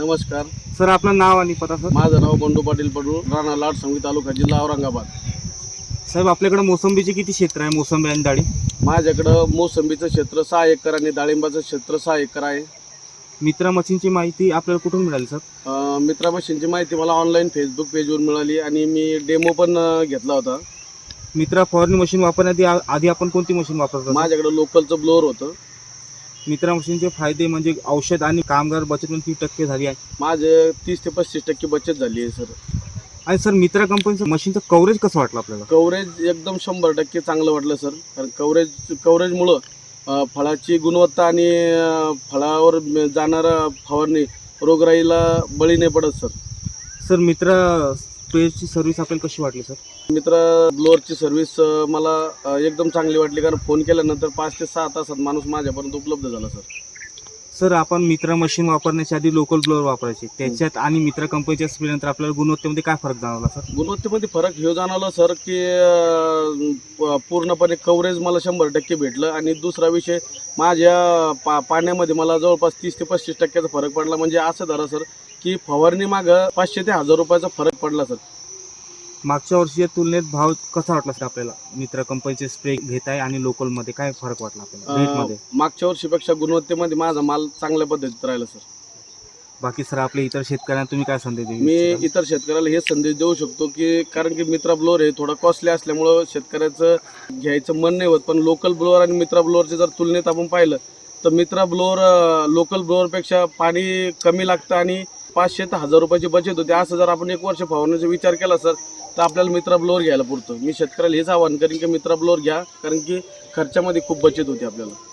नमस्कार. सर आपलं नाव आणि पता सर. माझं नाव बंडू पाटील पडू राणा लाड संगीत तालुका जिल्हा औरंगाबाद. साहेब आपल्याकडे मोसंबीची किती क्षेत्र आहे मोसंबी आणि डाळी? माझ्याकडं मोसंबीचं क्षेत्र सहा एकर आणि डाळिंबाचं क्षेत्र सहा एकर आहे. मित्रा मशीनची माहिती आपल्याला कुठून मिळाली सर? अं, मित्रा मशीनची माहिती मला ऑनलाईन फेसबुक पेजवर मिळाली आणि मी डेमो पण अं, घेतला होता. मित्रा फवारणी मशीन वापरण्याआधी आधी आपण कोणती मशीन वापरतो? माझ्याकडं लोकलचं ब्लोअर होतं. मित्रा मशीनचे फायदे म्हणजे औषध आणि कामगार बचत पण किती टक्के झाली आहे. माझे तीस ते पस्तीस टक्के बचत झाली आहे सर. आणि सर मित्रा कंपनीचं मशीनचं कव्हरेज कसं वाटलं आपल्याला? कव्हरेज एकदम शंभर टक्के चांगलं वाटलं सर. कारण कव्हरेज कव्हरेजमुळं अं, फळाची गुणवत्ता आणि अं, फळावर जाणारा फवारणी रोगराईला बळी नाही पडत सर. सर मित्रा स्प्रेची सर्व्हिस आपल्याला कशी वाटली सर मित्र ब्लोअरची सर्व्हिस मला एकदम चांगली वाटली कारण फोन केल्यानंतर पाच ते सहा तासात माणूस माझ्यापर्यंत उपलब्ध झाला सर सर आपण मित्रा मशीन वापरण्याच्या आधी लोकल ब्लोअर वापरायचे. त्याच्यात आणि मित्रा कंपनीच्या स्प्रे नंतर आपल्याला गुणवत्तेमध्ये काय फरक जाणवला सर गुणवत्तेमध्ये फरक हे जाणवलं सर की अं, पूर्णपणे कव्हरेज मला शंभर टक्के भेटलं आणि दुसरा विषय माझ्या पा पाण्यामध्ये मला जवळपास तीस ते पस्तीस टक्क्याचा फरक पडला. म्हणजे असं धरा सर की फवारणी मागं पाचशे ते हजार रुपयाचा फरक पडला सर. मागच्या वर्षीच्या तुलनेत भाव कसा वाटला सर आपल्याला? मित्रा कंपनीचे स्प्रे घेत आहे आणि लोकलमध्ये काय फरक वाटला आपल्याला? रेटमध्ये अं, मागच्या वर्षीपेक्षा गुणवत्तेमध्ये माझा माल चांगल्या पद्धतीत राहिला सर. बाकी सर आपल्या इतर शेतकऱ्यांना तुम्ही काय संदेश देऊ मी इच्छिता? इतर शेतकऱ्याला हे संदेश देऊ शकतो की कारण की मित्रा ब्लोअर हे थोडा कॉस्टली असल्यामुळं शेतकऱ्याचं घ्यायचं मन नाही होत. पण लोकल ब्लोअर आणि मित्रा ब्लोअरचे जर तुलनेत आपण पाहिलं तर मित्रा ब्लोअर लोकल ब्लोअरपेक्षा पाणी कमी लागतं आणि पाचशे ते हजार रुपयाची बचत होते. असं जर आपण एक वर्ष फवारण्याचा विचार केला सर तर आपल्याला मित्रा ब्लोअर घ्यायला पुरतं. मी शेतकऱ्याला हेच आवाहन करेन की मित्रा ब्लोअर घ्या कारण की खर्चामध्ये खूप बचत होते आपल्याला.